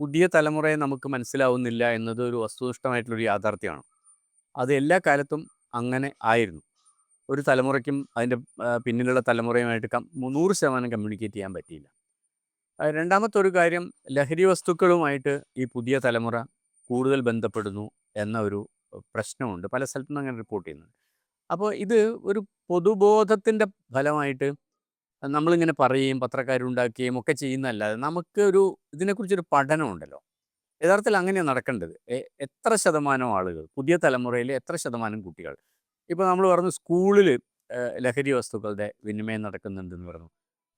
പുതിയ തലമുറയെ നമുക്ക് മനസ്സിലാവുന്നില്ല എന്നത് ഒരു വസ്തുനിഷ്ഠമായിട്ടുള്ളൊരു യാഥാർത്ഥ്യമാണ്. അത് എല്ലാ കാലത്തും അങ്ങനെ ആയിരുന്നു. ഒരു തലമുറയ്ക്കും അതിന്റെ പിന്നിലുള്ള തലമുറയുമായിട്ട് കം 100% കമ്മ്യൂണിക്കേറ്റ് ചെയ്യാൻ പറ്റിയില്ല. രണ്ടാമത്തെ ഒരു കാര്യം ലഹരി വസ്തുക്കളുമായിട്ട് ഈ പുതിയ തലമുറ കൂടുതൽ ബന്ധപ്പെടുന്നു എന്ന ഒരു പ്രശ്നമുണ്ട്. പല സ്ഥലത്തുനിന്ന് അങ്ങനെ റിപ്പോർട്ട് ചെയ്യുന്നുണ്ട്. അപ്പോൾ ഇത് ഒരു പൊതുബോധത്തിന്റെ ഫലമായിട്ട് നമ്മളിങ്ങനെ പറയുകയും പത്രക്കാരുണ്ടാക്കുകയും ഒക്കെ ചെയ്യുന്നതല്ലാതെ നമുക്ക് ഒരു ഇതിനെക്കുറിച്ചൊരു പഠനമുണ്ടല്ലോ. യഥാർത്ഥത്തിൽ അങ്ങനെയാണ് നടക്കേണ്ടത്. എത്ര ശതമാനം ആളുകൾ പുതിയ തലമുറയിൽ എത്ര ശതമാനം കുട്ടികൾ ഇപ്പോൾ നമ്മൾ പറഞ്ഞു സ്കൂളിൽ ലഹരി വസ്തുക്കളുടെ വിനിമയം നടക്കുന്നുണ്ടെന്ന് പറഞ്ഞു.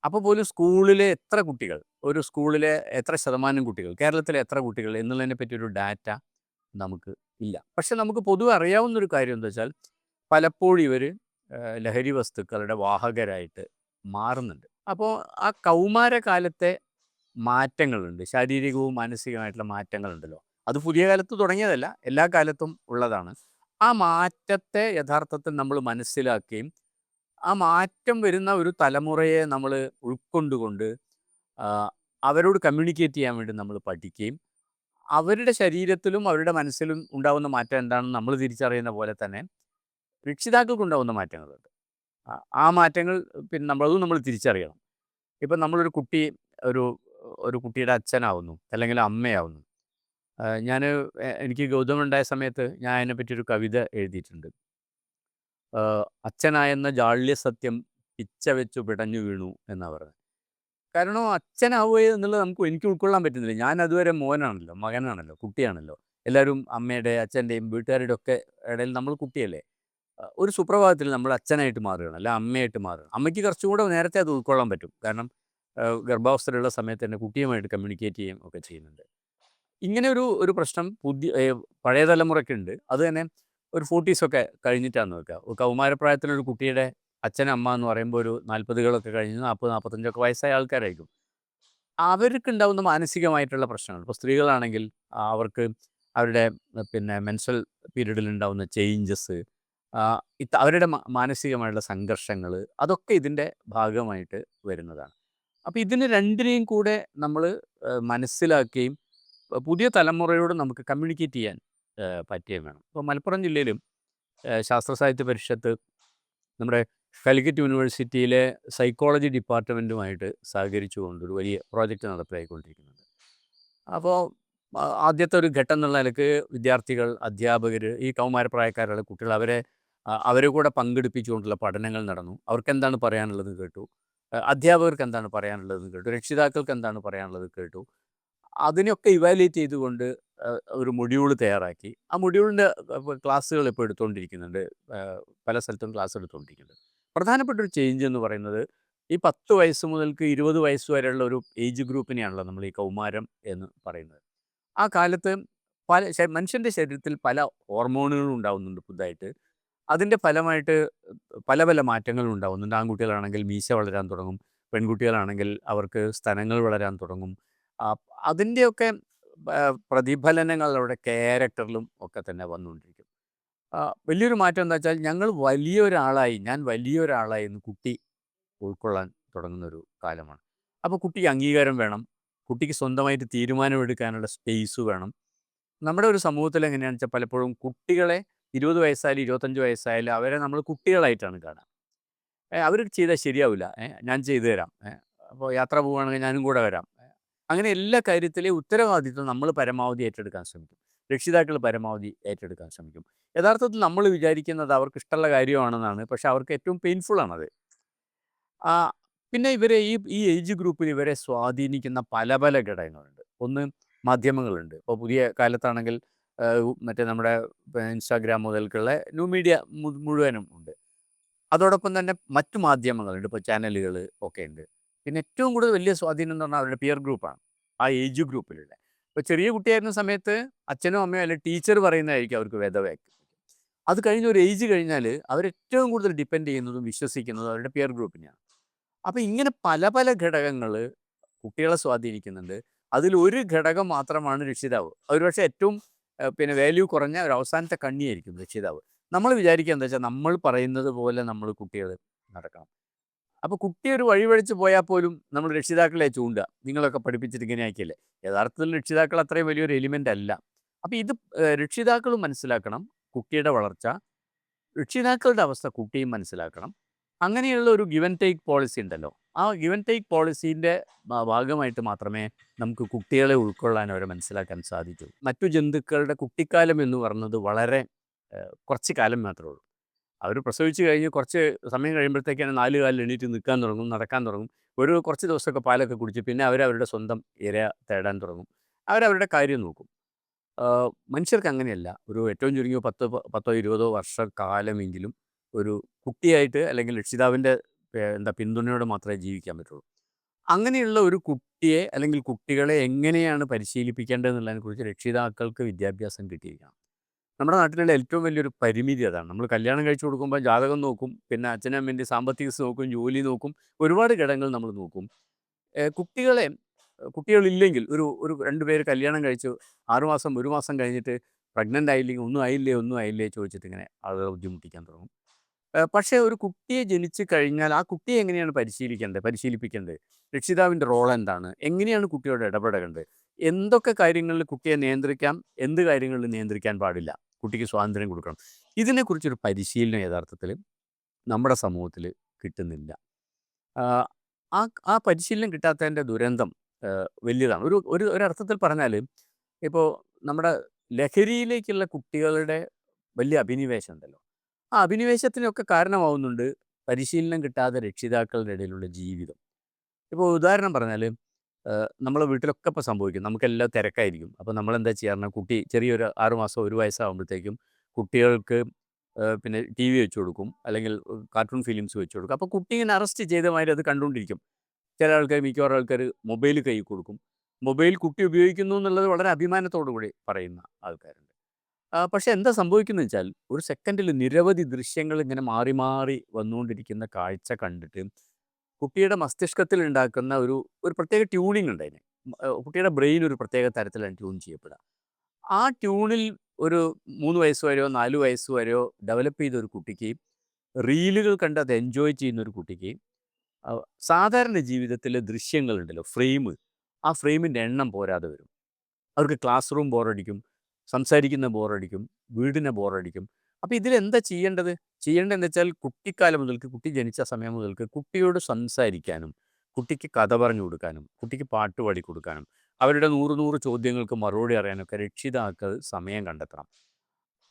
അപ്പോൾ പോലും സ്കൂളിലെ എത്ര കുട്ടികൾ ഒരു സ്കൂളിലെ എത്ര ശതമാനം കുട്ടികൾ കേരളത്തിലെ എത്ര കുട്ടികൾ എന്നുള്ളതിനെ പറ്റി ഒരു ഡാറ്റ നമുക്ക് ഇല്ല. പക്ഷെ നമുക്ക് പൊതുവെ അറിയാവുന്നൊരു കാര്യം എന്താ വെച്ചാൽ പലപ്പോഴും ഇവർ ലഹരി വസ്തുക്കളുടെ വാഹകരായിട്ട് മാറുന്നുണ്ട്. അപ്പോൾ ആ കൗമാരകാലത്തെ മാറ്റങ്ങളുണ്ട്. ശാരീരികവും മാനസികമായിട്ടുള്ള മാറ്റങ്ങളുണ്ടല്ലോ. അത് പുതിയ കാലത്ത് തുടങ്ങിയതല്ല. എല്ലാ കാലത്തും ഉള്ളതാണ്. ആ മാറ്റത്തെ യഥാർത്ഥത്തിൽ നമ്മൾ മനസ്സിലാക്കുകയും ആ മാറ്റം വരുന്ന ഒരു തലമുറയെ നമ്മൾ ഉൾക്കൊണ്ടുകൊണ്ട് അവരോട് കമ്മ്യൂണിക്കേറ്റ് ചെയ്യാൻ വേണ്ടി നമ്മൾ പഠിക്കുകയും അവരുടെ ശരീരത്തിലും അവരുടെ മനസ്സിലും ഉണ്ടാകുന്ന മാറ്റം എന്താണെന്ന് നമ്മൾ തിരിച്ചറിയുന്ന പോലെ തന്നെ രക്ഷിതാക്കൾക്കുണ്ടാകുന്ന മാറ്റങ്ങളുണ്ട്. ആ മാറ്റങ്ങൾ പിന്നെ നമ്മളതും നമ്മൾ തിരിച്ചറിയണം. ഇപ്പം നമ്മളൊരു കുട്ടി ഒരു ഒരു കുട്ടിയുടെ അച്ഛനാവുന്നു അല്ലെങ്കിൽ അമ്മയാവുന്നു. ഞാൻ എനിക്ക് ഗൗതമുണ്ടായ സമയത്ത് ഞാൻ അതിനെപ്പറ്റി ഒരു കവിത എഴുതിയിട്ടുണ്ട്. അച്ഛനായെന്ന ജാള്യ സത്യം പിച്ച വെച്ചു പിടഞ്ഞു വീണു എന്നാ പറഞ്ഞത് കാരണം അച്ഛനാവുക എന്നുള്ളത് നമുക്ക് എനിക്ക് ഉൾക്കൊള്ളാൻ പറ്റുന്നില്ല. ഞാൻ അതുവരെ മോനാണല്ലോ, മകനാണല്ലോ, കുട്ടിയാണല്ലോ. എല്ലാവരും അമ്മയുടെ, അച്ഛന്റെയും വീട്ടുകാരുടെയും ഒക്കെ ഇടയിൽ നമ്മൾ കുട്ടിയല്ലേ. ഒരു സുപ്രഭാതത്തിൽ നമ്മൾ അച്ഛനായിട്ട് മാറുകയാണ്, അല്ല അമ്മയായിട്ട് മാറുകയാണ്. അമ്മയ്ക്ക് കുറച്ചും കൂടെ നേരത്തെ അത് ഉൾക്കൊള്ളാൻ പറ്റും. കാരണം ഗർഭാവസ്ഥയിലുള്ള സമയത്ത് തന്നെ കുട്ടിയുമായിട്ട് കമ്മ്യൂണിക്കേറ്റ് ചെയ്യുകയും ഒക്കെ ചെയ്യുന്നുണ്ട്. ഇങ്ങനെ ഒരു ഒരു പ്രശ്നം പുതിയ പഴയ തലമുറയ്ക്കുണ്ട്. അത് തന്നെ ഒരു 40സ് ഒക്കെ കഴിഞ്ഞിട്ടാന്ന് വെക്കുക. കൗമാരപ്രായത്തിലൊരു കുട്ടിയുടെ അച്ഛൻ, അമ്മ എന്ന് പറയുമ്പോൾ ഒരു 40കളൊക്കെ കഴിഞ്ഞ് 40, 45ഒക്കെ വയസ്സായ ആൾക്കാരായിരിക്കും. അവർക്ക് അവർക്കുണ്ടാവുന്ന മാനസികമായിട്ടുള്ള പ്രശ്നങ്ങൾ ഇപ്പോൾ സ്ത്രീകളാണെങ്കിൽ അവർക്ക് അവരുടെ പിന്നെ മെൻസൽ പീരീഡിൽ ഉണ്ടാകുന്ന ചേഞ്ചസ് അവരുടെ മാനസികമായുള്ള സംഘർഷങ്ങൾ അതൊക്കെ ഇതിന്റെ ഭാഗമായിട്ട് വരുന്നതാണ്. അപ്പോൾ ഇതിന് രണ്ടിനെയും കൂടെ നമ്മൾ മനസ്സിലാക്കുകയും പുതിയ തലമുറയോട് നമുക്ക് കമ്മ്യൂണിക്കേറ്റ് ചെയ്യാൻ പറ്റുകയും വേണം. ഇപ്പോൾ മലപ്പുറം ജില്ലയിലും ശാസ്ത്ര സാഹിത്യ പരിഷത്ത് നമ്മുടെ കാലിക്കറ്റ് യൂണിവേഴ്സിറ്റിയിലെ സൈക്കോളജി ഡിപ്പാർട്ട്മെന്റുമായിട്ട് സഹകരിച്ചുകൊണ്ട് ഒരു വലിയ പ്രോജക്റ്റ് നടപ്പിലാക്കിക്കൊണ്ടിരിക്കുന്നുണ്ട്. അപ്പോൾ ആദ്യത്തെ ഒരു ഘട്ടം എന്നുള്ള നിലയ്ക്ക് വിദ്യാർത്ഥികൾ, അധ്യാപകർ, ഈ കൗമാരപ്രായക്കാരുള്ള കുട്ടികൾ അവരെ അവരെ കൂടെ പങ്കെടുപ്പിച്ചുകൊണ്ടുള്ള പഠനങ്ങൾ നടന്നു. അവർക്ക് എന്താണ് പറയാനുള്ളത് കേട്ടു. അധ്യാപകർക്ക് എന്താണ് പറയാനുള്ളതെന്ന് കേട്ടു. രക്ഷിതാക്കൾക്ക് എന്താണ് പറയാനുള്ളത് കേട്ടു. അതിനൊക്കെ ഇവാലുവേറ്റ് ചെയ്തുകൊണ്ട് ഒരു മൊഡ്യൂൾ തയ്യാറാക്കി. ആ മൊഡ്യൂളിന്റെ ക്ലാസ്സുകൾ ഇപ്പോൾ എടുത്തുകൊണ്ടിരിക്കുന്നുണ്ട്. പല സ്ഥലത്തും ക്ലാസ് എടുത്തുകൊണ്ടിരിക്കുന്നുണ്ട്. പ്രധാനപ്പെട്ട ഒരു ചേഞ്ച് എന്ന് പറയുന്നത് ഈ 10 വയസ്സ് മുതൽക്ക് 20 വയസ്സ് വരെയുള്ള ഒരു ഏജ് ഗ്രൂപ്പിനെയാണല്ലോ നമ്മൾ ഈ കൗമാരം എന്ന് പറയുന്നത്. ആ കാലത്ത് പല മനുഷ്യന്റെ ശരീരത്തിൽ പല ഹോർമോണുകളും ഉണ്ടാകുന്നുണ്ട് പുതുതായിട്ട്. അതിന്റെ ഫലമായിട്ട് പല പല മാറ്റങ്ങൾ ഉണ്ടാകുന്നുണ്ട് ആൺകുട്ടികളാണെങ്കിൽ മീശ വളരാൻ തുടങ്ങും. പെൺകുട്ടികളാണെങ്കിൽ അവർക്ക് സ്തനങ്ങൾ വളരാൻ തുടങ്ങും. അതിന്റെയൊക്കെ പ്രതിഫലനങ്ങൾ അവരുടെ ക്യാരക്ടറിലും ഒക്കെ തന്നെ വന്നുകൊണ്ടിരിക്കും. വലിയൊരു മാറ്റം എന്താ വെച്ചാൽ ഞങ്ങൾ വലിയൊരാളായി, ഞാൻ വലിയൊരാളായി എന്ന് കുട്ടി ഉൾക്കൊള്ളാൻ തുടങ്ങുന്ന ഒരു കാലമാണ്. അപ്പോൾ കുട്ടിക്ക് അംഗീകാരം വേണം. കുട്ടിക്ക് സ്വന്തമായിട്ട് തീരുമാനമെടുക്കാനുള്ള സ്പേസ് വേണം. നമ്മുടെ ഒരു സമൂഹത്തിൽ എങ്ങനെയാണെന്ന് വെച്ചാൽ പലപ്പോഴും കുട്ടികളെ 20 വയസ്സായാലും 25 വയസ്സായാലും അവരെ നമ്മൾ കുട്ടികളായിട്ടാണ് കാണുക. അവർ ചെയ്താൽ ശരിയാവില്ല. ഞാൻ ചെയ്തു തരാം. അപ്പോൾ യാത്ര പോവുകയാണെങ്കിൽ ഞാനും കൂടെ വരാം. അങ്ങനെ എല്ലാ കാര്യത്തിലെയും ഉത്തരവാദിത്വം നമ്മൾ പരമാവധി ഏറ്റെടുക്കാൻ ശ്രമിക്കും. രക്ഷിതാക്കൾ പരമാവധി ഏറ്റെടുക്കാൻ ശ്രമിക്കും. യഥാർത്ഥത്തിൽ നമ്മൾ വിചാരിക്കുന്നത് അവർക്ക് ഇഷ്ടമുള്ള കാര്യമാണെന്നാണ്. പക്ഷെ അവർക്ക് ഏറ്റവും. ആഹ്, പിന്നെ ഇവരെ ഈ ഈ ഏജ് ഗ്രൂപ്പിൽ ഇവരെ സ്വാധീനിക്കുന്ന പല പല ഘടകങ്ങളുണ്ട്. ഒന്ന് മാധ്യമങ്ങളുണ്ട്. ഇപ്പോൾ പുതിയ കാലത്താണെങ്കിൽ മറ്റേ നമ്മുടെ ഇൻസ്റ്റാഗ്രാം മുതൽക്കുള്ള ന്യൂ മീഡിയ മുഴുവനും ഉണ്ട്. അതോടൊപ്പം തന്നെ മറ്റു മാധ്യമങ്ങളുണ്ട്. ഇപ്പോൾ ചാനലുകൾ ഒക്കെ ഉണ്ട്. പിന്നെ ഏറ്റവും കൂടുതൽ വലിയ സ്വാധീനം എന്ന് പറഞ്ഞാൽ അവരുടെ പിയർ ഗ്രൂപ്പാണ്. ആ ഏജ് ഗ്രൂപ്പിലുള്ള. ഇപ്പോൾ ചെറിയ കുട്ടിയായിരുന്ന സമയത്ത് അച്ഛനോ അമ്മയോ അല്ലെങ്കിൽ ടീച്ചർ പറയുന്നതായിരിക്കും അവർക്ക് വേദവാക്യം. അത് കഴിഞ്ഞ ഒരു ഏജ് കഴിഞ്ഞാൽ അവർ ഏറ്റവും കൂടുതൽ ഡിപ്പെൻഡ് ചെയ്യുന്നതും വിശ്വസിക്കുന്നതും അവരുടെ പിയർ ഗ്രൂപ്പിനെയാണ്. അപ്പോൾ ഇങ്ങനെ പല പല ഘടകങ്ങൾ കുട്ടികളെ സ്വാധീനിക്കുന്നുണ്ട്. അതിൽ ഒരു ഘടകം മാത്രമാണ് രക്ഷിതാവ്. ഒരുപക്ഷെ ഏറ്റവും പിന്നെ വാല്യൂ കുറഞ്ഞ ഒരു അവസാനത്തെ കണ്ണിയായിരിക്കും രക്ഷിതാവ്. നമ്മൾ വിചാരിക്കുക എന്താ വെച്ചാൽ നമ്മൾ പറയുന്നത് പോലെ നമ്മൾ കുട്ടികൾ നടക്കണം. അപ്പോൾ കുട്ടി ഒരു വഴിവഴിച്ച് പോയാൽ പോലും നമ്മൾ രക്ഷിതാക്കളെ ചൂണ്ടുക. നിങ്ങളൊക്കെ പഠിപ്പിച്ചിട്ട് ഇങ്ങനെ യഥാർത്ഥത്തിൽ രക്ഷിതാക്കൾ അത്രയും വലിയൊരു എലിമെന്റ് അല്ല. അപ്പോൾ ഇത് രക്ഷിതാക്കളും മനസ്സിലാക്കണം കുട്ടിയുടെ വളർച്ച. രക്ഷിതാക്കളുടെ അവസ്ഥ കുട്ടിയും മനസ്സിലാക്കണം. അങ്ങനെയുള്ള ഒരു ഗിവൻ ടേക്ക് പോളിസി ഉണ്ടല്ലോ. ആ ഗിവൻ ടേക്ക് പോളിസീന്റെ ഭാഗമായിട്ട് മാത്രമേ നമുക്ക് കുട്ടികളെ ഉൾക്കൊള്ളാൻ അവരെ മനസ്സിലാക്കാൻ സാധിക്കൂ. മറ്റു ജന്തുക്കളുടെ കുട്ടിക്കാലം എന്ന് പറയുന്നത് വളരെ കുറച്ച് കാലം മാത്രമേ ഉള്ളൂ. അവർ പ്രസവിച്ച് കഴിഞ്ഞ് കുറച്ച് സമയം കഴിയുമ്പോഴത്തേക്കാണ് നാല് കാലിൽ എണീറ്റ് നിൽക്കാൻ തുടങ്ങും നടക്കാൻ തുടങ്ങും. ഒരു കുറച്ച് ദിവസമൊക്കെ പാലൊക്കെ കുടിച്ച് പിന്നെ അവരവരുടെ സ്വന്തം ഇര തേടാൻ തുടങ്ങും. അവരവരുടെ കാര്യം നോക്കും. മനുഷ്യർക്ക് അങ്ങനെയല്ല. ഒരു ഏറ്റവും ചുരുങ്ങിയ പത്തോ പത്തോ ഇരുപതോ വർഷ കാലമെങ്കിലും ഒരു കുട്ടിയായിട്ട് അല്ലെങ്കിൽ രക്ഷിതാവിന്റെ എന്താ പിന്തുണയോടെ മാത്രമേ ജീവിക്കാൻ പറ്റുള്ളൂ. അങ്ങനെയുള്ള ഒരു കുട്ടിയെ അല്ലെങ്കിൽ കുട്ടികളെ എങ്ങനെയാണ് പരിശീലിപ്പിക്കേണ്ടതെന്നുള്ളതിനെക്കുറിച്ച് രക്ഷിതാക്കൾക്ക് വിദ്യാഭ്യാസം കിട്ടിയിരിക്കണം. നമ്മുടെ നാട്ടിലുള്ള ഏറ്റവും വലിയൊരു പരിമിതി അതാണ്. നമ്മൾ കല്യാണം കഴിച്ചു കൊടുക്കുമ്പോൾ ജാതകം നോക്കും പിന്നെ അച്ഛനും അമ്മേന്റെ സാമ്പത്തിക നോക്കും ജോലി നോക്കും ഒരുപാട് ഘടകങ്ങൾ നമ്മൾ നോക്കും. കുട്ടികളെ കുട്ടികളില്ലെങ്കിൽ ഒരു ഒരു രണ്ട് പേര് കല്യാണം കഴിച്ചു ആറുമാസം ഒരു മാസം കഴിഞ്ഞിട്ട് പ്രഗ്നന്റ് ആയില്ലെങ്കിൽ ഒന്നും ആയില്ലേ ഒന്നും ആയില്ലേ ചോദിച്ചിട്ട് ഇങ്ങനെ ആളുകൾ ബുദ്ധിമുട്ടിക്കാൻ തുടങ്ങും. പക്ഷേ ഒരു കുട്ടിയെ ജനിച്ചു കഴിഞ്ഞാൽ ആ കുട്ടിയെ എങ്ങനെയാണ് പരിശീലിക്കേണ്ടത്? പരിശീലിപ്പിക്കേണ്ടത്? രക്ഷിതാവിന്റെ റോൾ എന്താണ്? എങ്ങനെയാണ് കുട്ടിയോട് ഇടപെടേണ്ടത് എന്തൊക്കെ കാര്യങ്ങളിൽ കുട്ടിയെ നിയന്ത്രിക്കാം? എന്ത് കാര്യങ്ങളിൽ നിയന്ത്രിക്കാൻ പാടില്ല? കുട്ടിക്ക് സ്വാതന്ത്ര്യം കൊടുക്കണം. ഇതിനെക്കുറിച്ചൊരു പരിശീലനം യഥാർത്ഥത്തിൽ നമ്മുടെ സമൂഹത്തിൽ കിട്ടുന്നില്ല. ആ ആ പരിശീലനം കിട്ടാത്തതിന്റെ ദുരന്തം വലിയതാണ്. ഒരു ഒരു ഒരർത്ഥത്തിൽ പറഞ്ഞാൽ ഇപ്പോൾ നമ്മുടെ ലഹരിയിലേക്കുള്ള കുട്ടികളുടെ വലിയ അഭിനിവേശം ഉണ്ടല്ലോ. ആ അഭിനിവേശത്തിനൊക്കെ കാരണമാവുന്നുണ്ട് പരിശീലനം കിട്ടാതെ രക്ഷിതാക്കളുടെ ഇടയിലുള്ള ജീവിതം. ഇപ്പോൾ ഉദാഹരണം പറഞ്ഞാൽ നമ്മളെ വീട്ടിലൊക്കെ ഇപ്പോൾ സംഭവിക്കും. നമുക്കെല്ലാം തിരക്കായിരിക്കും. അപ്പോൾ നമ്മളെന്താ ചെയ്യാറുണ്ട് കുട്ടി ചെറിയൊരു ആറ് മാസം ഒരു വയസ്സാകുമ്പോഴത്തേക്കും കുട്ടികൾക്ക് പിന്നെ ടി വി വെച്ച് കൊടുക്കും. അല്ലെങ്കിൽ കാർട്ടൂൺ ഫിലിംസ് വെച്ച് കൊടുക്കും. അപ്പോൾ കുട്ടി ഇങ്ങനെ അറസ്റ്റ് ചെയ്ത മാതിരി അത് കണ്ടുകൊണ്ടിരിക്കും. ചില ആൾക്കാർ മിക്കവാറും ആൾക്കാർ മൊബൈൽ കൈ കൊടുക്കും. മൊബൈൽ കുട്ടി ഉപയോഗിക്കുന്നു എന്നുള്ളത് വളരെ അഭിമാനത്തോടു കൂടി പറയുന്ന ആൾക്കാരുണ്ട്. പക്ഷെ എന്താ സംഭവിക്കുന്നത് വെച്ചാൽ ഒരു സെക്കൻഡിൽ നിരവധി ദൃശ്യങ്ങൾ ഇങ്ങനെ മാറി മാറി വന്നുകൊണ്ടിരിക്കുന്ന കാഴ്ച കണ്ടിട്ട് കുട്ടിയുടെ മസ്തിഷ്കത്തിൽ ഉണ്ടാക്കുന്ന ഒരു ഒരു പ്രത്യേക ട്യൂണിംഗ് ഉണ്ട് അതിന് കുട്ടിയുടെ ബ്രെയിൻ ഒരു പ്രത്യേക തരത്തിലാണ് ട്യൂൺ ചെയ്യപ്പെടുക. ആ ട്യൂണിൽ ഒരു മൂന്ന് വയസ്സ് വരെയോ നാല് വയസ്സ് വരെയോ ഡെവലപ്പ് ചെയ്ത ഒരു കുട്ടിക്ക് റീലുകൾ കണ്ട് അത് എൻജോയ് ചെയ്യുന്ന ഒരു കുട്ടിക്ക് സാധാരണ ജീവിതത്തിലെ ദൃശ്യങ്ങളുണ്ടല്ലോ ഫ്രെയിം ആ ഫ്രെയിമിന്റെ എണ്ണം പോരാതെ വരും. അവർക്ക് ക്ലാസ് റൂം ബോറടിക്കും. സംസാരിക്കുന്ന ബോറടിക്കും വീടിനെ ബോറടിക്കും. അപ്പോൾ ഇതിലെന്താ ചെയ്യേണ്ടത്? ചെയ്യേണ്ടതെന്ന് വെച്ചാൽ കുട്ടിക്കാലം മുതൽക്ക് കുട്ടി ജനിച്ച സമയം മുതൽക്ക് കുട്ടിയോട് സംസാരിക്കാനും കുട്ടിക്ക് കഥ പറഞ്ഞു കൊടുക്കാനും കുട്ടിക്ക് പാട്ട് പാടി കൊടുക്കാനും അവരുടെ നൂറ് നൂറ് ചോദ്യങ്ങൾക്ക് മറുപടി അറിയാനൊക്കെ രക്ഷിതാക്കൾ സമയം കണ്ടെത്തണം.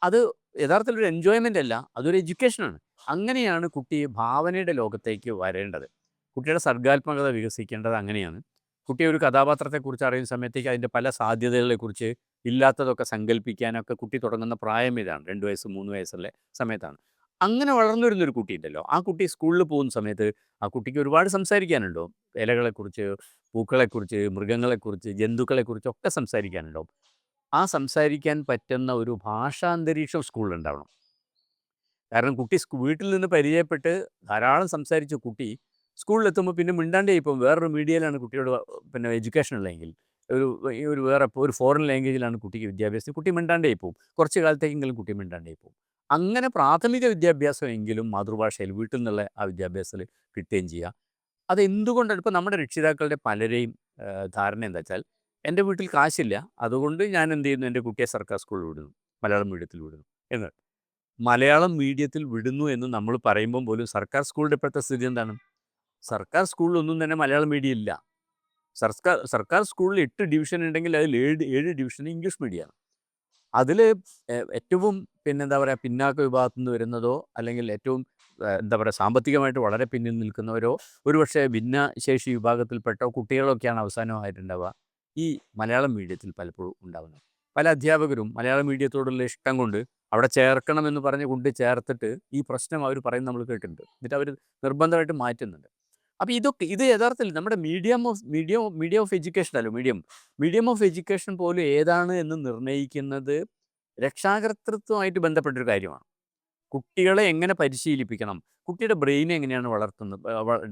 അത് യഥാർത്ഥത്തിൽ ഒരു എൻജോയ്മെന്റ് അല്ല അതൊരു എഡ്യൂക്കേഷനാണ് അങ്ങനെയാണ് കുട്ടി ഭാവനയുടെ ലോകത്തേക്ക് വരേണ്ടത്. കുട്ടിയുടെ സർഗാത്മകത വികസിക്കേണ്ടത് അങ്ങനെയാണ്. കുട്ടി ഒരു കഥാപാത്രത്തെക്കുറിച്ച് അറിയുന്ന സമയത്തേക്ക് അതിന്റെ പല സാധ്യതകളെക്കുറിച്ച് ഇല്ലാത്തതൊക്കെ സങ്കല്പിക്കാനൊക്കെ കുട്ടി തുടങ്ങുന്ന പ്രായം ഇതാണ്. രണ്ട് വയസ്സ് മൂന്ന് വയസ്സുള്ള സമയത്താണ്. അങ്ങനെ വളർന്നു വരുന്നൊരു കുട്ടി ഉണ്ടല്ലോ. ആ കുട്ടി സ്കൂളിൽ പോകുന്ന സമയത്ത് ആ കുട്ടിക്ക് ഒരുപാട് സംസാരിക്കാനുണ്ടോ ഇലകളെക്കുറിച്ച് പൂക്കളെക്കുറിച്ച് മൃഗങ്ങളെക്കുറിച്ച് ജന്തുക്കളെക്കുറിച്ച് ഒക്കെ സംസാരിക്കാനുണ്ടാവും. ആ സംസാരിക്കാൻ പറ്റുന്ന ഒരു ഭാഷാന്തരീക്ഷം സ്കൂളിൽ ഉണ്ടാവണം കാരണം കുട്ടി വീട്ടിൽ നിന്ന് പരിചയപ്പെട്ട് ധാരാളം സംസാരിച്ച കുട്ടി സ്കൂളിലെത്തുമ്പോൾ പിന്നെ മിണ്ടാണ്ടേ ഇപ്പം വേറൊരു മീഡിയയിലാണ് കുട്ടിയോട് പിന്നെ എഡ്യൂക്കേഷൻ ഉള്ളതെങ്കിൽ ഒരു ഒരു വേറെ ഒരു ഫോറിൻ ലാംഗ്വേജിലാണ് കുട്ടിക്ക് വിദ്യാഭ്യാസം. കുട്ടി മിണ്ടാണ്ടേ പോവും. കുറച്ച് കാലത്തേക്കെങ്കിലും കുട്ടി മിണ്ടാണ്ടേ പോവും. അങ്ങനെ പ്രാഥമിക വിദ്യാഭ്യാസമെങ്കിലും മാതൃഭാഷയിൽ വീട്ടിൽ നിന്നുള്ള ആ വിദ്യാഭ്യാസത്തിൽ കിട്ടുകയും ചെയ്യുക അത് എന്തുകൊണ്ടാണ് ഇപ്പോൾ നമ്മുടെ രക്ഷിതാക്കളുടെ പലരെയും ധാരണ എന്താ വെച്ചാൽ എന്റെ വീട്ടിൽ കാശില്ല. അതുകൊണ്ട് ഞാൻ എന്ത് ചെയ്യുന്നു? എന്റെ കുട്ടിയെ സർക്കാർ സ്കൂളിൽ വിടുന്നു. മലയാളം മീഡിയത്തിൽ വിടുന്നു. എന്ന്. മലയാളം മീഡിയത്തിൽ വിടുന്നു എന്ന് നമ്മൾ പറയുമ്പോൾ പോലും സർക്കാർ സ്കൂളിന്റെ ഇപ്പോഴത്തെ സ്ഥിതി എന്താണ്? സർക്കാർ സ്കൂളിലൊന്നും തന്നെ മലയാളം മീഡിയം ഇല്ല. സർക്കാർ സർക്കാർ സ്കൂളിൽ എട്ട് ഡിവിഷൻ ഉണ്ടെങ്കിൽ അതിൽ ഏഴ് ഏഴ് ഡിവിഷൻ ഇംഗ്ലീഷ് മീഡിയമാണ് അതിൽ ഏറ്റവും പിന്നെന്താ പറയുക പിന്നാക്ക വിഭാഗത്തു നിന്ന് വരുന്നതോ അല്ലെങ്കിൽ ഏറ്റവും എന്താ പറയുക സാമ്പത്തികമായിട്ട് വളരെ പിന്നിൽ നിൽക്കുന്നവരോ ഒരുപക്ഷെ ഭിന്നശേഷി വിഭാഗത്തിൽപ്പെട്ട കുട്ടികളൊക്കെയാണ് അവസാനമായിട്ടുണ്ടാവുക. ഈ മലയാളം മീഡിയത്തിൽ പലപ്പോഴും ഉണ്ടാകുന്നത് പല അധ്യാപകരും മലയാളം മീഡിയത്തോടുള്ള ഇഷ്ടം കൊണ്ട് അവിടെ ചേർക്കണമെന്ന് പറഞ്ഞ് കൊണ്ട് ചേർത്തിട്ട് ഈ പ്രശ്നം അവർ പറയുന്നത് നമ്മൾ കേട്ടിട്ടുണ്ട്. എന്നിട്ട് അവർ നിർബന്ധമായിട്ട് മാറ്റുന്നുണ്ട്. അപ്പോൾ ഇതൊക്കെ ഇത് യഥാർത്ഥത്തിൽ നമ്മുടെ medium of medium medium of education അല്ലോ മീഡിയം മീഡിയം ഓഫ് എഡ്യൂക്കേഷൻ പോലും ഏതാണ് എന്ന് നിർണയിക്കുന്നത് രക്ഷാകർത്തൃത്വമായിട്ട് ബന്ധപ്പെട്ടൊരു കാര്യമാണ്. കുട്ടികളെ എങ്ങനെ പരിശീലിപ്പിക്കണം? കുട്ടിയുടെ ബ്രെയിൻ എങ്ങനെയാണ് വളർത്തുന്നത്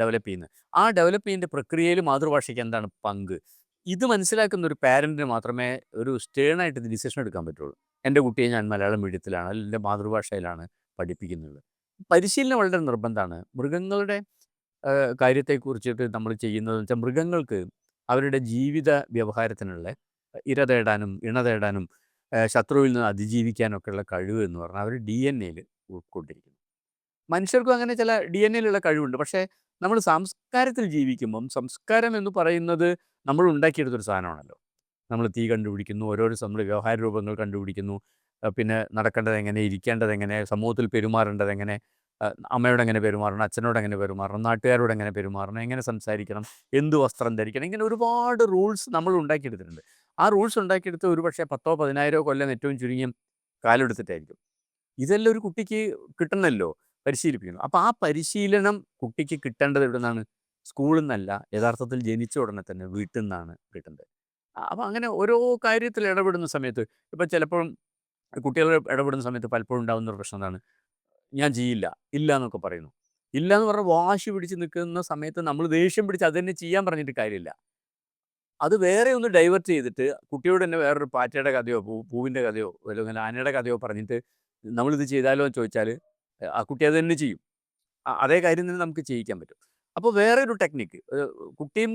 ഡെവലപ്പ് ചെയ്യുന്നത്? ആ ഡെവലപ്പ് ചെയ്യുന്ന പ്രക്രിയയിൽ മാതൃഭാഷയ്ക്ക് എന്താണ് പങ്ക്? ഇത് മനസ്സിലാക്കുന്ന ഒരു പാരന്റിന് മാത്രമേ ഒരു സ്റ്റേണായിട്ട് ഡിസിഷൻ എടുക്കാൻ പറ്റുള്ളൂ. എന്റെ കുട്ടിയെ ഞാൻ മലയാളം മീഡിയത്തിലാണ് അല്ലെങ്കിൽ എന്റെ മാതൃഭാഷയിലാണ് പഠിപ്പിക്കുന്നത്. പരിശീലനം വളരെ നിർബന്ധമാണ്. മൃഗങ്ങളുടെ കാര്യത്തെക്കുറിച്ചിട്ട് നമ്മൾ ചെയ്യുന്നതെന്ന് വെച്ചാൽ മൃഗങ്ങൾക്ക് അവരുടെ ജീവിത വ്യവഹാരത്തിനുള്ള ഇര തേടാനും, ഇണ തേടാനും, ശത്രുവിൽ നിന്ന് അതിജീവിക്കാനൊക്കെയുള്ള കഴിവ് എന്ന് പറഞ്ഞാൽ അവർ ഡി എൻ എയിൽ ഉൾക്കൊണ്ടിരിക്കുന്നു. മനുഷ്യർക്കും അങ്ങനെ ചില ഡി എൻ എയിലുള്ള കഴിവുണ്ട്. പക്ഷേ നമ്മൾ സംസ്കാരത്തിൽ ജീവിക്കുമ്പം സംസ്കാരം എന്ന് പറയുന്നത് നമ്മൾ ഉണ്ടാക്കിയെടുത്തൊരു സാധനമാണല്ലോ. നമ്മൾ തീ കണ്ടുപിടിക്കുന്നു, ഓരോരോ നമ്മൾ വ്യവഹാര രൂപങ്ങൾ കണ്ടുപിടിക്കുന്നു. പിന്നെ നടക്കേണ്ടത് എങ്ങനെ ഇരിക്കേണ്ടത് എങ്ങനെ സമൂഹത്തിൽ പെരുമാറേണ്ടതെങ്ങനെ, അഹ് അമ്മയോട് എങ്ങനെ പെരുമാറണം, അച്ഛനോട് എങ്ങനെ പെരുമാറണം, നാട്ടുകാരോട് എങ്ങനെ പെരുമാറണം, എങ്ങനെ സംസാരിക്കണം, എന്ത് വസ്ത്രം ധരിക്കണം, ഇങ്ങനെ ഒരുപാട് റൂൾസ് നമ്മൾ ഉണ്ടാക്കിയെടുത്തിട്ടുണ്ട്. ആ റൂൾസ് ഉണ്ടാക്കിയെടുത്ത് ഒരുപക്ഷേ 10ഓ 10,000ഓ കൊല്ലം ഏറ്റവും ചുരുങ്ങിയും കാലെടുത്തിട്ടായിരിക്കും ഇതെല്ലാം ഒരു കുട്ടിക്ക് കിട്ടണമല്ലോ പരിശീലിപ്പിക്കണം. അപ്പോൾ ആ പരിശീലനം കുട്ടിക്ക് കിട്ടേണ്ടത് എവിടുന്നാണ്? സ്കൂളിൽ നിന്നല്ല, യഥാർത്ഥത്തിൽ ജനിച്ച ഉടനെ തന്നെ വീട്ടിൽ നിന്നാണ് കിട്ടേണ്ടത്. അപ്പോൾ അങ്ങനെ ഓരോ കാര്യത്തിൽ ഇടപെടുന്ന സമയത്ത് ഇപ്പം ചിലപ്പോൾ കുട്ടികൾ ഇടപെടുന്ന സമയത്ത് പലപ്പോഴും ഉണ്ടാകുന്ന ഒരു പ്രശ്നം എന്താണ്? ഞാൻ ചെയ്യില്ല, ഇല്ല എന്നൊക്കെ പറയുന്നു. ഇല്ല എന്ന് പറഞ്ഞാൽ വാശി പിടിച്ച് നിൽക്കുന്ന സമയത്ത് നമ്മൾ ദേഷ്യം പിടിച്ച് അത് തന്നെ ചെയ്യാൻ പറഞ്ഞിട്ട് കാര്യമില്ല. അത് വേറെ ഒന്ന് ഡൈവേർട്ട് ചെയ്തിട്ട് കുട്ടിയോട് തന്നെ വേറൊരു പാറ്റയുടെ കഥയോ പൂ പൂവിന്റെ കഥയോ അല്ലെങ്കിൽ ആനയുടെ കഥയോ പറഞ്ഞിട്ട് നമ്മളിത് ചെയ്താലോ എന്ന് ചോദിച്ചാൽ ആ കുട്ടി അത് തന്നെ ചെയ്യും. അതേ കാര്യം തന്നെ നമുക്ക് ചെയ്യിക്കാൻ പറ്റും. അപ്പോൾ വേറെ ഒരു ടെക്നിക്ക് കുട്ടിയും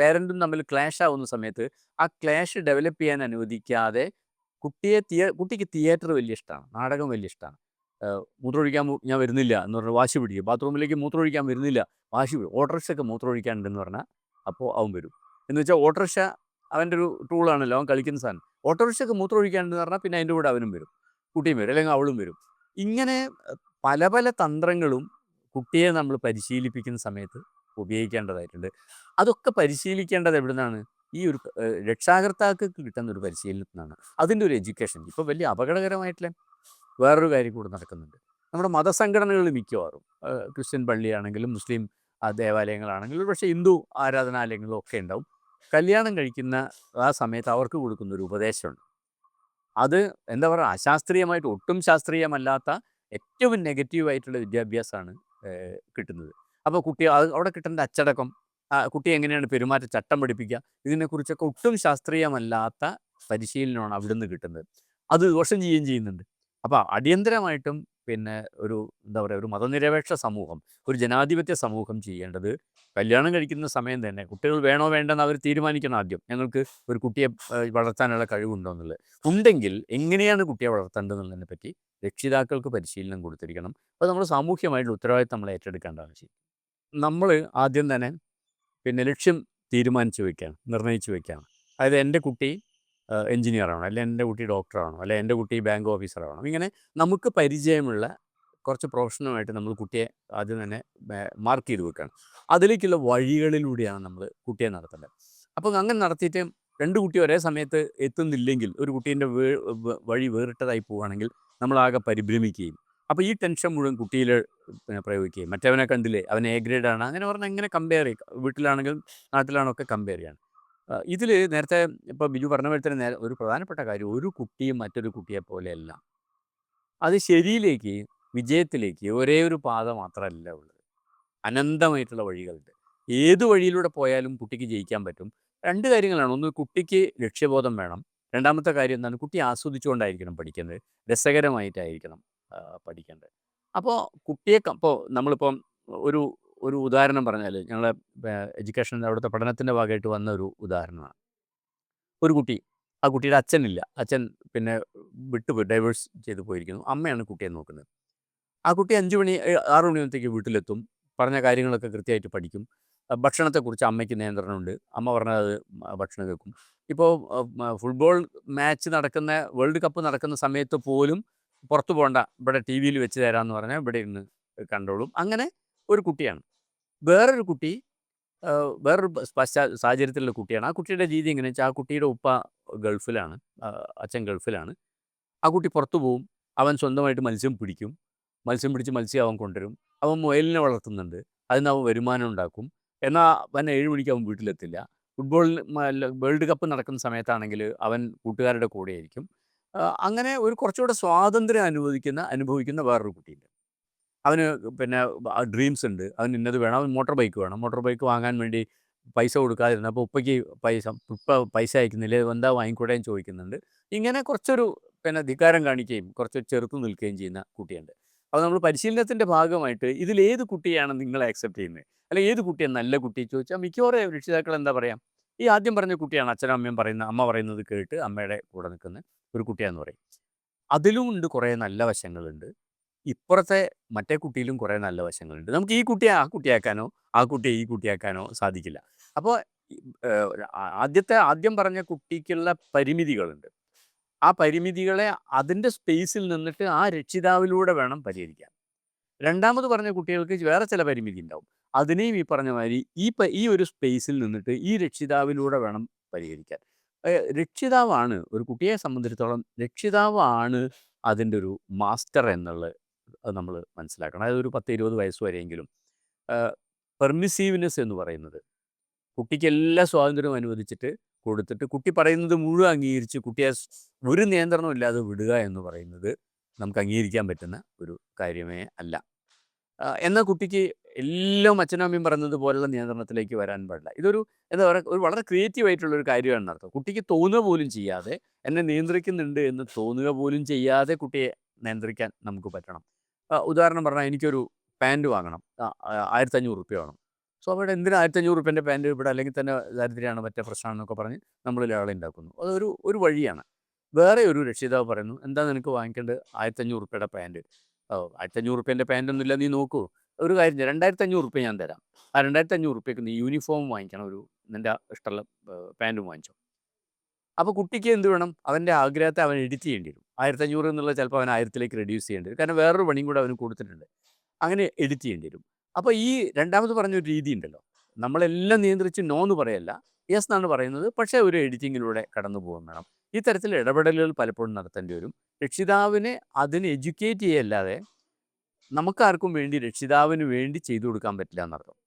പേരന്റും തമ്മിൽ ക്ലാഷ് ആവുന്ന സമയത്ത് ആ ക്ലാഷ് ഡെവലപ്പ് ചെയ്യാൻ അനുവദിക്കാതെ കുട്ടിയെ തിയേ കുട്ടിക്ക് തിയേറ്റർ വലിയ ഇഷ്ടമാണ്. നാടകം വലിയ ഇഷ്ടമാണ്. മൂത്രമൊഴിക്കാൻ ഞാൻ വരുന്നില്ല എന്ന് പറഞ്ഞാൽ വാശി പിടിക്കും. ബാത്റൂമിലേക്ക് മൂത്രമൊഴിക്കാൻ വരുന്നില്ല, വാശി പിടിക്കും. ഓട്ടോറിക്ഷയ്ക്ക് മൂത്രമൊഴിക്കാനുണ്ടെന്ന് പറഞ്ഞാൽ അപ്പോൾ അവൻ വരും. എന്ന് വെച്ചാൽ ഓട്ടോറിക്ഷ അവന്റെ ഒരു ടൂളാണല്ലോ, അവൻ കളിക്കുന്ന സാധനം. ഓട്ടോറിക്ഷയ്ക്ക് മൂത്രമൊഴിക്കാനുണ്ടെന്ന് പറഞ്ഞാൽ പിന്നെ അതിന്റെ കൂടെ അവനും വരും. കുട്ടിയും വരും, അല്ലെങ്കിൽ അവളും വരും. ഇങ്ങനെ പല പല തന്ത്രങ്ങളും കുട്ടിയെ നമ്മൾ പരിശീലിപ്പിക്കുന്ന സമയത്ത് ഉപയോഗിക്കേണ്ടതായിട്ടുണ്ട്. അതൊക്കെ പരിശീലിക്കേണ്ടത് എവിടെ നിന്നാണ് ഈ ഒരു രക്ഷാകർത്താക്കൾക്ക് കിട്ടുന്ന ഒരു പരിശീലനത്തിനാണ്. അതിന്റെ ഒരു എഡ്യൂക്കേഷൻ. ഇപ്പോൾ വലിയ അപകടകരമായിട്ടുള്ള വേറൊരു കാര്യം കൂടെ നടക്കുന്നുണ്ട്. നമ്മുടെ മതസംഘടനകൾ മിക്കവാറും ക്രിസ്ത്യൻ പള്ളിയാണെങ്കിലും മുസ്ലിം ദേവാലയങ്ങളാണെങ്കിലും ഒരുപക്ഷേ ഹിന്ദു ആരാധനാലയങ്ങളും ഒക്കെ ഉണ്ടാവും. കല്യാണം കഴിക്കുന്ന ആ സമയത്ത് അവർക്ക് കൊടുക്കുന്ന ഒരു ഉപദേശമുണ്ട്. അത് എന്താ പറയുക അശാസ്ത്രീയമായിട്ട് ഒട്ടും ശാസ്ത്രീയമല്ലാത്ത ഏറ്റവും നെഗറ്റീവായിട്ടുള്ള വിദ്യാഭ്യാസമാണ് കിട്ടുന്നത്. അപ്പോൾ കുട്ടി അവിടെ കിട്ടേണ്ട അച്ചടക്കം, കുട്ടി എങ്ങനെയാണ് പെരുമാറ്റ ചട്ടം പഠിപ്പിക്കുക, ഇതിനെക്കുറിച്ചൊക്കെ ഒട്ടും ശാസ്ത്രീയമല്ലാത്ത പരിശീലനമാണ് അവിടുന്ന് കിട്ടുന്നത്. അത് ദോഷം ചെയ്യുകയും ചെയ്യുന്നുണ്ട്. അപ്പോൾ അടിയന്തരമായിട്ടും പിന്നെ ഒരു എന്താ പറയുക ഒരു മതനിരപേക്ഷ സമൂഹം, ഒരു ജനാധിപത്യ സമൂഹം ചെയ്യേണ്ടത് കല്യാണം കഴിക്കുന്ന സമയം തന്നെ കുട്ടികൾ വേണോ വേണ്ടെന്ന് അവർ തീരുമാനിക്കണം ആദ്യം. ഞങ്ങൾക്ക് ഒരു കുട്ടിയെ വളർത്താനുള്ള കഴിവുണ്ടോ എന്നുള്ളത്. ഉണ്ടെങ്കിൽ എങ്ങനെയാണ് കുട്ടിയെ വളർത്തേണ്ടതെന്നുള്ളതിനെ പറ്റി രക്ഷിതാക്കൾക്ക് പരിശീലനം കൊടുത്തിരിക്കണം. അപ്പോൾ നമ്മൾ സാമൂഹ്യമായിട്ടുള്ള ഉത്തരവാദിത്തം നമ്മൾ ഏറ്റെടുക്കേണ്ടതാണ് ശരി. നമ്മൾ ആദ്യം തന്നെ പിന്നെ ലക്ഷ്യം തീരുമാനിച്ചു വയ്ക്കുകയാണ് നിർണയിച്ചു വയ്ക്കുകയാണ് അതായത് എന്റെ കുട്ടി എഞ്ചിനീയർ ആവണം, അല്ലെങ്കിൽ എന്റെ കുട്ടി ഡോക്ടർ ആവണം, അല്ലെങ്കിൽ എന്റെ കുട്ടി ബാങ്ക് ഓഫീസർ ആവണം. ഇങ്ങനെ നമുക്ക് പരിചയമുള്ള കുറച്ച് പ്രൊഫഷനുമായിട്ട് നമ്മൾ കുട്ടിയെ ആദ്യം തന്നെ മാർക്ക് ചെയ്ത് വെക്കുകയാണ്. അതിലേക്കുള്ള വഴികളിലൂടെയാണ് നമ്മൾ കുട്ടിയെ നടത്തേണ്ടത്. അപ്പോൾ അങ്ങനെ നടത്തിയിട്ട് രണ്ട് കുട്ടി ഒരേ സമയത്ത് എത്തുന്നില്ലെങ്കിൽ ഒരു കുട്ടീന്റെ വഴി വേറിട്ടതായി പോവുകയാണെങ്കിൽ നമ്മളാകെ പരിഭ്രമിക്കുകയും അപ്പോൾ ഈ ടെൻഷൻ മുഴുവൻ കുട്ടിയിൽ പ്രയോഗിക്കുകയും മറ്റവനെ കണ്ടില്ലേ അവൻ എ ഗ്രേഡാണ് അങ്ങനെ പറഞ്ഞാൽ എങ്ങനെ കമ്പയർ ചെയ്യും. വീട്ടിലാണെങ്കിലും നാട്ടിലാണോ കമ്പയർ ചെയ്യാണ്. ഇതിൽ നേരത്തെ ഇപ്പോൾ ബിജു പറഞ്ഞ പോലെ തന്നെ ഒരു പ്രധാനപ്പെട്ട കാര്യം ഒരു കുട്ടിയും മറ്റൊരു കുട്ടിയെ പോലെയല്ല. അത് ശരിയിലേക്ക് വിജയത്തിലേക്ക് ഒരേ ഒരു പാത മാത്രമല്ല ഉള്ളത്. അനന്തമായിട്ടുള്ള വഴികളുണ്ട്. ഏത് വഴിയിലൂടെ പോയാലും കുട്ടിക്ക് ജയിക്കാൻ പറ്റും. രണ്ട് കാര്യങ്ങളാണ്. ഒന്ന് കുട്ടിക്ക് ലക്ഷ്യബോധം വേണം. രണ്ടാമത്തെ കാര്യം എന്താണ് കുട്ടി ആസ്വദിച്ചുകൊണ്ടായിരിക്കണം പഠിക്കുന്നത്. രസകരമായിട്ടായിരിക്കണം പഠിക്കേണ്ടത്. അപ്പോൾ കുട്ടിയെ ഇപ്പോൾ നമ്മളിപ്പം ഒരു ഒരു ഉദാഹരണം പറഞ്ഞാൽ ഞങ്ങളെ എഡ്യൂക്കേഷൻ അവിടുത്തെ പഠനത്തിന്റെ ഭാഗമായിട്ട് വന്ന ഒരു ഉദാഹരണമാണ്. ഒരു കുട്ടി, ആ കുട്ടിയുടെ അച്ഛനില്ല. അച്ഛൻ പിന്നെ വിട്ടുപോയി ഡൈവേഴ്സ് ചെയ്ത് പോയിരിക്കുന്നു. അമ്മയാണ് കുട്ടിയെ നോക്കുന്നത്. ആ കുട്ടി 5 മണി ആറ് 6 മണിയാകുമ്പോഴത്തേക്ക് വീട്ടിലെത്തും. പറഞ്ഞ കാര്യങ്ങളൊക്കെ കൃത്യമായിട്ട് പഠിക്കും. ഭക്ഷണത്തെക്കുറിച്ച് അമ്മയ്ക്ക് നിയന്ത്രണമുണ്ട്. അമ്മ പറഞ്ഞാൽ അത് ഭക്ഷണം കേൾക്കും ഇപ്പോൾ ഫുട്ബോൾ മാച്ച് നടക്കുന്ന വേൾഡ് കപ്പ് നടക്കുന്ന സമയത്ത് പോലും പുറത്തു പോകണ്ട ഇവിടെ ടി വിയിൽ വെച്ച് തരാമെന്ന് പറഞ്ഞാൽ ഇവിടെ ഇരുന്ന് കണ്ടോളും. അങ്ങനെ ഒരു കുട്ടിയാണ്. വേറൊരു കുട്ടി വേറൊരു പശ്ചാ സാഹചര്യത്തിലുള്ള കുട്ടിയാണ്. ആ കുട്ടിയുടെ രീതി എങ്ങനെയാ വെച്ചാൽ ആ കുട്ടിയുടെ ഉപ്പ ഗൾഫിലാണ്. അച്ഛൻ ഗൾഫിലാണ്. ആ കുട്ടി പുറത്തു പോവും. അവൻ സ്വന്തമായിട്ട് മത്സ്യം പിടിക്കും. മത്സ്യം പിടിച്ച് മത്സ്യം അവൻ കൊണ്ടുവരും. അവൻ മുയലിനെ വളർത്തുന്നുണ്ട്. അതിൽ നിന്ന് അവൻ വരുമാനം ഉണ്ടാക്കും. എന്നാൽ അവൻ ഏഴ് മണിക്ക് അവൻ വീട്ടിലെത്തില്ല. ഫുട്ബോൾ വേൾഡ് കപ്പ് നടക്കുന്ന സമയത്താണെങ്കിൽ അവൻ കൂട്ടുകാരുടെ കൂടെയായിരിക്കും. അങ്ങനെ ഒരു കുറച്ചുകൂടെ സ്വാതന്ത്ര്യം അനുവദിക്കുന്ന അനുഭവിക്കുന്ന വേറൊരു കുട്ടിയുണ്ട്. അവന് പിന്നെ ഡ്രീംസ് ഉണ്ട്. അവന് ഇന്നത് വേണം. അവൻ മോട്ടോർ ബൈക്ക് വേണം. മോട്ടോർ ബൈക്ക് വാങ്ങാൻ വേണ്ടി പൈസ കൊടുക്കാതിരുന്നു അപ്പോൾ ഉപ്പയ്ക്ക് പൈസ ഉപ്പ പൈസ അയക്കുന്നില്ല എന്താ വാങ്ങിക്കൂടെ എന്ന് ചോദിക്കുന്നുണ്ട്. ഇങ്ങനെ കുറച്ചൊരു പിന്നെ ധിക്കാരം കാണിക്കുകയും കുറച്ച് ചെറുത്ത് നിൽക്കുകയും ചെയ്യുന്ന കുട്ടിയുണ്ട്. അപ്പോൾ നമ്മൾ പരിശീലനത്തിന്റെ ഭാഗമായിട്ട് ഇതിൽ ഏത് കുട്ടിയാണ് നിങ്ങൾ ആക്സെപ്റ്റ് ചെയ്യുന്നത് അല്ലെങ്കിൽ ഏത് കുട്ടിയാണ് നല്ല കുട്ടി ചോദിച്ചാൽ മിക്കവാറും രക്ഷിതാക്കൾ എന്താ പറയാം ഈ ആദ്യം പറഞ്ഞ കുട്ടിയാണ് അച്ഛനും അമ്മയും പറയുന്ന അമ്മ പറയുന്നത് കേട്ട് അമ്മയുടെ കൂടെ നിൽക്കുന്ന ഒരു കുട്ടിയാണെന്ന് പറയും അതിലും ഉണ്ട് കുറേ നല്ല വശങ്ങളുണ്ട് ഇപ്പുറത്തെ മറ്റേ കുട്ടിയിലും കുറേ നല്ല വശങ്ങളുണ്ട്. നമുക്ക് ഈ കുട്ടിയെ ആ കുട്ടിയാക്കാനോ ആ കുട്ടിയെ ഈ കുട്ടിയാക്കാനോ സാധിക്കില്ല. അപ്പോൾ ആദ്യത്തെ ആദ്യം പറഞ്ഞ കുട്ടിക്കുള്ള പരിമിതികളുണ്ട്. ആ പരിമിതികളെ അതിന്റെ സ്പേസിൽ നിന്നിട്ട് ആ രക്ഷിതാവിലൂടെ വേണം പരിഹരിക്കാൻ. രണ്ടാമത് പറഞ്ഞ കുട്ടികൾക്ക് വേറെ ചില പരിമിതി ഉണ്ടാവും. അതിനെയും ഈ പറഞ്ഞ മാതിരി ഈ ഈ ഒരു സ്പേസിൽ നിന്നിട്ട് ഈ രക്ഷിതാവിലൂടെ വേണം പരിഹരിക്കാൻ. രക്ഷിതാവാണ് ഒരു കുട്ടിയെ സംബന്ധിച്ചിടത്തോളം രക്ഷിതാവാണ് അതിന്റെ ഒരു മാസ്റ്റർ എന്നുള്ളത് നമ്മൾ മനസ്സിലാക്കണം. അതായത് ഒരു പത്ത് ഇരുപത് വയസ്സ് വരെയെങ്കിലും. പെർമിസീവ്നെസ് എന്ന് പറയുന്നത്. കുട്ടിക്ക് എല്ലാ സ്വാതന്ത്ര്യവും അനുവദിച്ചിട്ട് കൊടുത്തിട്ട് കുട്ടി പറയുന്നത് മുഴുവൻ അംഗീകരിച്ച് കുട്ടിയെ ഒരു നിയന്ത്രണവും ഇല്ലാതെ വിടുക എന്ന് പറയുന്നത് നമുക്ക് അംഗീകരിക്കാൻ പറ്റുന്ന ഒരു കാര്യമേ അല്ല. എന്നാൽ കുട്ടിക്ക് എല്ലാം അച്ഛനും അമ്മയും പറയുന്നത് പോലുള്ള നിയന്ത്രണത്തിലേക്ക് വരാൻ പാടില്ല. ഇതൊരു എന്താ പറയുക ഒരു വളരെ ക്രിയേറ്റീവ് ആയിട്ടുള്ള ഒരു കാര്യമാണെന്ന് അർത്ഥം കുട്ടിക്ക് തോന്നുക പോലും ചെയ്യാതെ എന്നെ നിയന്ത്രിക്കുന്നുണ്ട് എന്ന് തോന്നുക പോലും ചെയ്യാതെ കുട്ടിയെ നിയന്ത്രിക്കാൻ നമുക്ക് പറ്റണം. ഉദാഹരണം പറഞ്ഞാൽ എനിക്കൊരു പാന്റ് വാങ്ങണം. ആയിരത്തി അഞ്ഞൂറ് റുപ്യ വേണം. സോ അവിടെ എന്തിനാ ആയിരത്തി അഞ്ഞൂറ് റുപ്യന്റെ പാന്റ് ഇവിടെ അല്ലെങ്കിൽ തന്നെ ദാരിദ്ര്യമാണ് മറ്റേ പ്രശ്നമാണെന്നൊക്കെ പറഞ്ഞ് നമ്മൾ ആളെ ഉണ്ടാക്കുന്നു. അതൊരു ഒരു വഴിയാണ്. വേറെ ഒരു രക്ഷിതാവ് പറയുന്നു എന്താ നിനക്ക് വാങ്ങിക്കേണ്ടത്? ആയിരത്തി അഞ്ഞൂറ് റുപ്യയുടെ പാന്റ് ഓ ആയിരത്തി അഞ്ഞൂറ് റുപ്യന്റെ പാന്റ് ഒന്നുമില്ല നീ നോക്കൂ. ഒരു കാര്യം രണ്ടായിരത്തി അഞ്ഞൂറ് റുപ്യ ഞാൻ തരാം. ആ രണ്ടായിരത്തി അഞ്ഞൂറ് റുപ്യക്ക് നീ യൂണിഫോം വാങ്ങിക്കണം ഒരു നിന്റെ ഇഷ്ടമുള്ള പാന്റും വാങ്ങിച്ചോ. അപ്പോൾ കുട്ടിക്ക് എന്ത് വേണം? അവന്റെ ആഗ്രഹത്തെ അവൻ എഡിറ്റ് ചെയ്യേണ്ടി വരും. ആയിരത്തി അഞ്ഞൂറ് എന്നുള്ള ചിലപ്പോൾ അവൻ ആയിരത്തിലേക്ക് റെഡ്യൂസ് ചെയ്യേണ്ടി വരും. കാരണം വേറൊരു പണിയും കൂടെ അവന് കൊടുത്തിട്ടുണ്ട്. അങ്ങനെ എഡിറ്റ് ചെയ്യേണ്ടി വരും. അപ്പോൾ ഈ രണ്ടാമത് പറഞ്ഞൊരു രീതി ഉണ്ടല്ലോ. നമ്മളെല്ലാം നിയന്ത്രിച്ച് നോ എന്ന് പറയല്ല. യെസ് എന്നാണ് പറയുന്നത്. പക്ഷേ ഒരു എഡിറ്റിങ്ങിലൂടെ കടന്നു പോകാൻ വേണം. ഈ തരത്തിൽ ഇടപെടലുകൾ പലപ്പോഴും നടത്തേണ്ടി വരും. രക്ഷിതാവിനെ അതിന് എഡ്യൂക്കേറ്റ് ചെയ്യല്ലാതെ നമുക്കാർക്കും വേണ്ടി രക്ഷിതാവിന് വേണ്ടി ചെയ്തു കൊടുക്കാൻ പറ്റില്ല എന്നർത്ഥം.